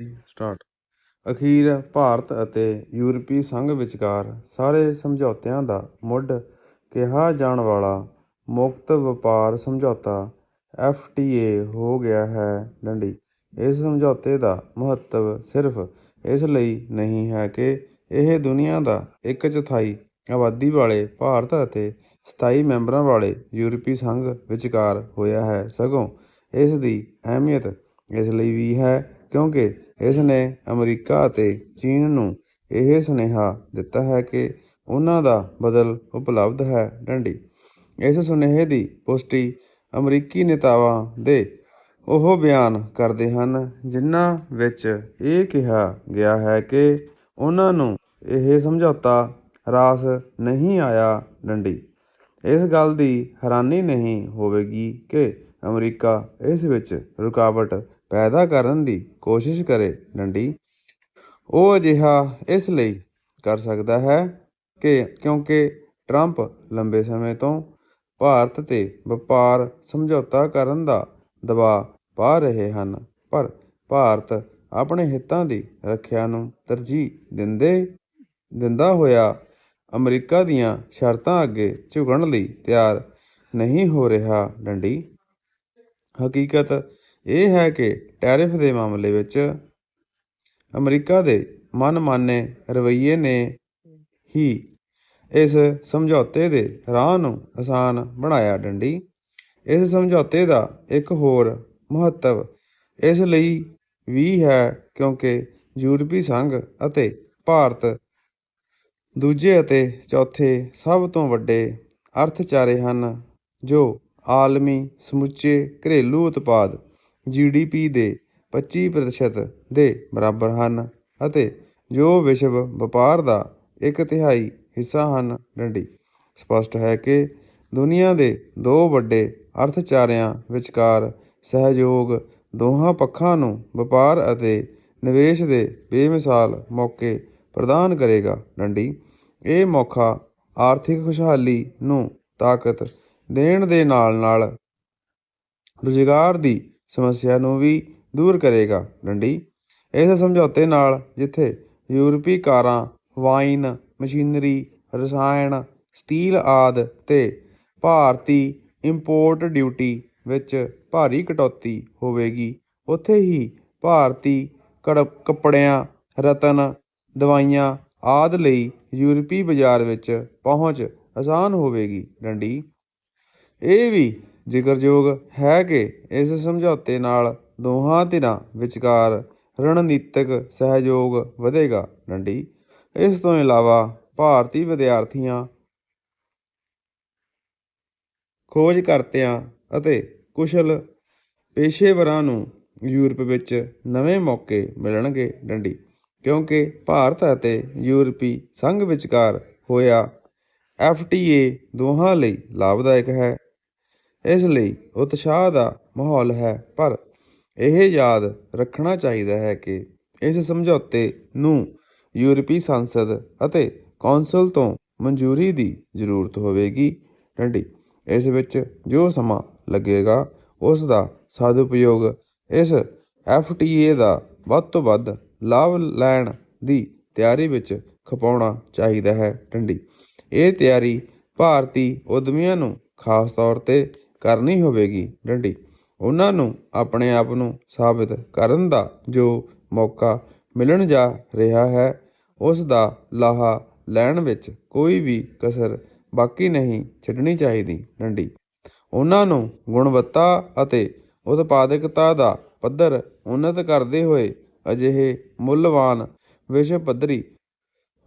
Start. ਅਖੀਰ ਭਾਰਤ ਅਤੇ ਯੂਰਪੀ ਸੰਘ ਵਿਚਕਾਰ ਸਾਰੇ ਸਮਝੌਤਿਆਂ ਦਾ ਮੁੱਢ ਕਿਹਾ ਜਾਣ ਵਾਲਾ ਮੁਕਤ ਵਪਾਰ ਸਮਝੌਤਾ ਐਫ ਟੀ ਏ ਹੋ ਗਿਆ ਹੈ ਡੰਡੀ। ਇਸ ਸਮਝੌਤੇ ਦਾ ਮਹੱਤਵ ਸਿਰਫ ਇਸ ਲਈ ਨਹੀਂ ਹੈ ਕਿ ਇਹ ਦੁਨੀਆ ਦਾ ਇੱਕ ਚੌਥਾਈ ਆਬਾਦੀ ਵਾਲੇ ਭਾਰਤ ਅਤੇ ਸਤਾਈ ਮੈਂਬਰਾਂ ਵਾਲੇ ਯੂਰਪੀ ਸੰਘ ਵਿਚਕਾਰ ਹੋਇਆ ਹੈ ਸਗੋਂ ਇਸ ਦੀ ਅਹਿਮੀਅਤ ਇਸ ਲਈ ਵੀ ਹੈ ਕਿਉਂਕਿ ਇਸ ਨੇ ਅਮਰੀਕਾ ਅਤੇ ਚੀਨ ਨੂੰ ਇਹ ਸੁਨੇਹਾ ਦਿੱਤਾ ਹੈ ਕਿ ਉਹਨਾਂ ਦਾ ਬਦਲ ਉਪਲਬਧ ਹੈ। ਡੰਡੀ। ਇਸ ਸੁਨੇਹੇ ਦੀ ਪੁਸ਼ਟੀ ਅਮਰੀਕੀ ਨੇਤਾਵਾਂ ਦੇ ਉਹ ਬਿਆਨ ਕਰਦੇ ਹਨ, ਜਿਨ੍ਹਾਂ ਵਿੱਚ ਇਹ ਕਿਹਾ ਗਿਆ ਹੈ ਕਿ ਉਹਨਾਂ ਨੂੰ ਇਹ ਸਮਝੌਤਾ ਰਾਸ ਨਹੀਂ ਆਇਆ। ਡੰਡੀ। ਇਸ ਗੱਲ ਦੀ ਹੈਰਾਨੀ ਨਹੀਂ ਹੋਵੇਗੀ ਕਿ ਅਮਰੀਕਾ ਇਸ ਵਿੱਚ ਰੁਕਾਵਟ ਪੈਦਾ ਕਰਨ ਦੀ ਕੋਸ਼ਿਸ਼ ਕਰੇ, ਡੰਡੀ। ਉਹ ਅਜਿਹਾ ਇਸ ਲਈ ਕਰ ਸਕਦਾ ਹੈ ਕਿ ਕਿਉਂਕਿ ਟਰੰਪ ਲੰਬੇ ਸਮੇਂ ਤੋਂ ਭਾਰਤ ਤੇ ਵਪਾਰ ਸਮਝੌਤਾ ਕਰਨ ਦਾ ਦਬਾਅ ਪਾ ਰਹੇ ਹਨ, ਪਰ ਭਾਰਤ ਆਪਣੇ ਹਿੱਤਾਂ ਦੀ ਰੱਖਿਆ ਨੂੰ ਤਰਜੀਹ ਦਿੰਦੇ, ਦਿੰਦਾ ਹੋਇਆ ਅਮਰੀਕਾ ਦੀਆਂ ਸ਼ਰਤਾਂ ਅੱਗੇ ਝੁਕਣ ਲਈ ਤਿਆਰ ਨਹੀਂ ਹੋ ਰਿਹਾ, ਡੰਡੀ। ਹਕੀਕਤ ਇਹ ਹੈ ਕਿ ਟੈਰਿਫ ਦੇ ਮਾਮਲੇ ਵਿੱਚ ਅਮਰੀਕਾ ਦੇ ਮਨਮਾਨੇ ਰਵੱਈਏ ਨੇ ਹੀ ਇਸ ਸਮਝੌਤੇ ਦੇ ਰਾਹ ਨੂੰ ਆਸਾਨ ਬਣਾਇਆ ਡੰਡੀ। ਇਸ ਸਮਝੌਤੇ ਦਾ ਇੱਕ ਹੋਰ ਮਹੱਤਵ ਇਸ ਲਈ ਵੀ ਹੈ ਕਿਉਂਕਿ ਯੂਰਪੀ ਸੰਘ ਅਤੇ ਭਾਰਤ ਦੂਜੇ ਅਤੇ ਚੌਥੇ ਸਭ ਤੋਂ ਵੱਡੇ ਅਰਥਚਾਰੇ ਹਨ ਜੋ ਆਲਮੀ ਸਮੁੱਚੇ ਘਰੇਲੂ ਉਤਪਾਦ ਜੀਡੀਪੀ ਦੇ 25% ਦੇ ਬਰਾਬਰ ਹਨ ਅਤੇ ਜੋ ਵਿਸ਼ਵ ਵਪਾਰ ਦਾ ਇੱਕ ਤਿਹਾਈ ਹਿੱਸਾ ਹਨ, ਡੰਡੀ। ਸਪਸ਼ਟ ਹੈ ਕਿ ਦੁਨੀਆ ਦੇ ਦੋ ਵੱਡੇ ਅਰਥਚਾਰਿਆਂ ਵਿਚਕਾਰ ਸਹਿਯੋਗ ਦੋਹਾਂ ਪੱਖਾਂ ਨੂੰ ਵਪਾਰ ਅਤੇ ਨਿਵੇਸ਼ ਦੇ ਬੇਮਿਸਾਲ ਮੌਕੇ ਪ੍ਰਦਾਨ ਕਰੇਗਾ, ਡੰਡੀ। ਇਹ ਮੌਕਾ ਆਰਥਿਕ ਖੁਸ਼ਹਾਲੀ ਨੂੰ ਤਾਕਤ ਦੇਣ ਦੇ ਨਾਲ ਨਾਲ ਰੁਜ਼ਗਾਰ ਦੀ ਸਮੱਸਿਆ ਨੂੰ ਵੀ ਦੂਰ ਕਰੇਗਾ। ਡੰਡੀ, ਇਸ ਸਮਝੌਤੇ ਨਾਲ ਜਿੱਥੇ ਯੂਰਪੀ ਕਾਰਾਂ, ਵਾਈਨ, ਮਸ਼ੀਨਰੀ, ਰਸਾਇਣ, ਸਟੀਲ ਆਦਿ ਤੇ ਭਾਰਤੀ ਇੰਪੋਰਟ ਡਿਊਟੀ ਵਿੱਚ ਭਾਰੀ ਕਟੌਤੀ ਹੋਵੇਗੀ, ਉੱਥੇ ਹੀ ਭਾਰਤੀ ਕੜ, ਕੱਪੜਿਆਂ, ਰਤਨ, ਦਵਾਈਆਂ ਆਦਿ ਲਈ ਯੂਰਪੀ ਬਾਜ਼ਾਰ ਵਿੱਚ ਪਹੁੰਚ ਆਸਾਨ ਹੋਵੇਗੀ। ਡੰਡੀ, ਇਹ ਵੀ ਜ਼ਿਕਰਯੋਗ ਹੈ ਕਿ ਇਸ ਸਮਝੌਤੇ ਨਾਲ ਦੋਹਾਂ ਧਿਰਾਂ ਵਿਚਕਾਰ ਰਣਨੀਤਕ ਸਹਿਯੋਗ ਵਧੇਗਾ। ਡੰਡੀ। ਇਸ ਤੋਂ ਇਲਾਵਾ ਭਾਰਤੀ ਵਿਦਿਆਰਥੀਆਂ ਖੋਜਕਰਤਿਆਂ ਅਤੇ ਕੁਸ਼ਲ ਪੇਸ਼ੇਵਰਾਂ ਨੂੰ ਯੂਰਪ ਵਿੱਚ ਨਵੇਂ ਮੌਕੇ ਮਿਲਣਗੇ। ਡੰਡੀ। ਕਿਉਂਕਿ ਭਾਰਤ ਅਤੇ ਯੂਰਪੀ ਸੰਘ ਵਿਚਕਾਰ ਹੋਇਆ ਐਫ ਟੀ ਏ ਦੋਹਾਂ ਲਈ ਲਾਭਦਾਇਕ ਹੈ। ਇਸ ਲਈ ਉਤਸ਼ਾਹ ਦਾ ਮਾਹੌਲ ਹੈ, ਪਰ ਇਹ ਯਾਦ ਰੱਖਣਾ ਚਾਹੀਦਾ ਹੈ ਕਿ ਇਸ ਸਮਝੌਤੇ ਨੂੰ ਯੂਰਪੀ ਸੰਸਦ ਅਤੇ ਕੌਂਸਲ ਤੋਂ ਮਨਜ਼ੂਰੀ ਦੀ ਜ਼ਰੂਰਤ ਹੋਵੇਗੀ। ਡੰਡੀ, ਇਸ ਵਿੱਚ ਜੋ ਸਮਾਂ ਲੱਗੇਗਾ, ਉਸ ਦਾ ਸਦਉਪਯੋਗ ਇਸ ਐਫ ਟੀ ਏ ਦਾ ਵੱਧ ਤੋਂ ਵੱਧ ਲਾਭ ਲੈਣ ਦੀ ਤਿਆਰੀ ਵਿੱਚ ਖਪਾਉਣਾ ਚਾਹੀਦਾ ਹੈ। ਡੰਡੀ, ਇਹ ਤਿਆਰੀ ਭਾਰਤੀ ਉਦਮੀਆਂ ਨੂੰ ਖਾਸ ਤੌਰ ਤੇ ਕਰਨੀ ਹੋਵੇਗੀ, ਡੰਡੀ। ਉਹਨਾਂ ਨੂੰ ਆਪਣੇ ਆਪ ਨੂੰ ਸਾਬਿਤ ਕਰਨ ਦਾ ਜੋ ਮੌਕਾ ਮਿਲਣ ਜਾ ਰਿਹਾ ਹੈ, ਉਸ ਦਾ ਲਾਹਾ ਲੈਣ ਵਿੱਚ ਕੋਈ ਵੀ ਕਸਰ ਬਾਕੀ ਨਹੀਂ ਛੱਡਣੀ ਚਾਹੀਦੀ, ਡੰਡੀ। ਉਹਨਾਂ ਨੂੰ ਗੁਣਵੱਤਾ ਅਤੇ ਉਤਪਾਦਕਤਾ ਦਾ ਪੱਧਰ ਉન્નਤ ਕਰਦੇ ਹੋਏ ਅਜਿਹੇ ਮੁੱਲਵਾਨ ਵਿਸ਼ਵ ਪੱਧਰੀ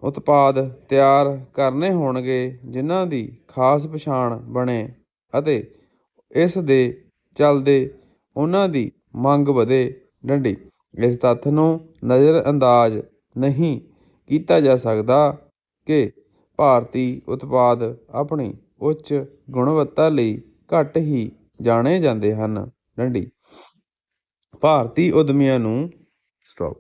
ਉਤਪਾਦ ਤਿਆਰ ਕਰਨੇ ਹੋਣਗੇ, ਜਿਨ੍ਹਾਂ ਦੀ ਖਾਸ ਪਛਾਣ ਬਣੇ ਅਤੇ ਇਸ ਦੇ ਚੱਲਦੇ ਉਹਨਾਂ ਦੀ ਮੰਗ ਵਧੇ ਡੰਡੀ। ਇਸ ਤੱਥ ਨੂੰ ਨਜ਼ਰਅੰਦਾਜ਼ ਨਹੀਂ ਕੀਤਾ ਜਾ ਸਕਦਾ ਕਿ ਭਾਰਤੀ ਉਤਪਾਦ ਆਪਣੀ ਉੱਚ ਗੁਣਵੱਤਾ ਲਈ ਘੱਟ ਹੀ ਜਾਣੇ ਜਾਂਦੇ ਹਨ। ਡੰਡੀ। ਭਾਰਤੀ ਉਦਮੀਆਂ ਨੂੰ ਸਟਾਪ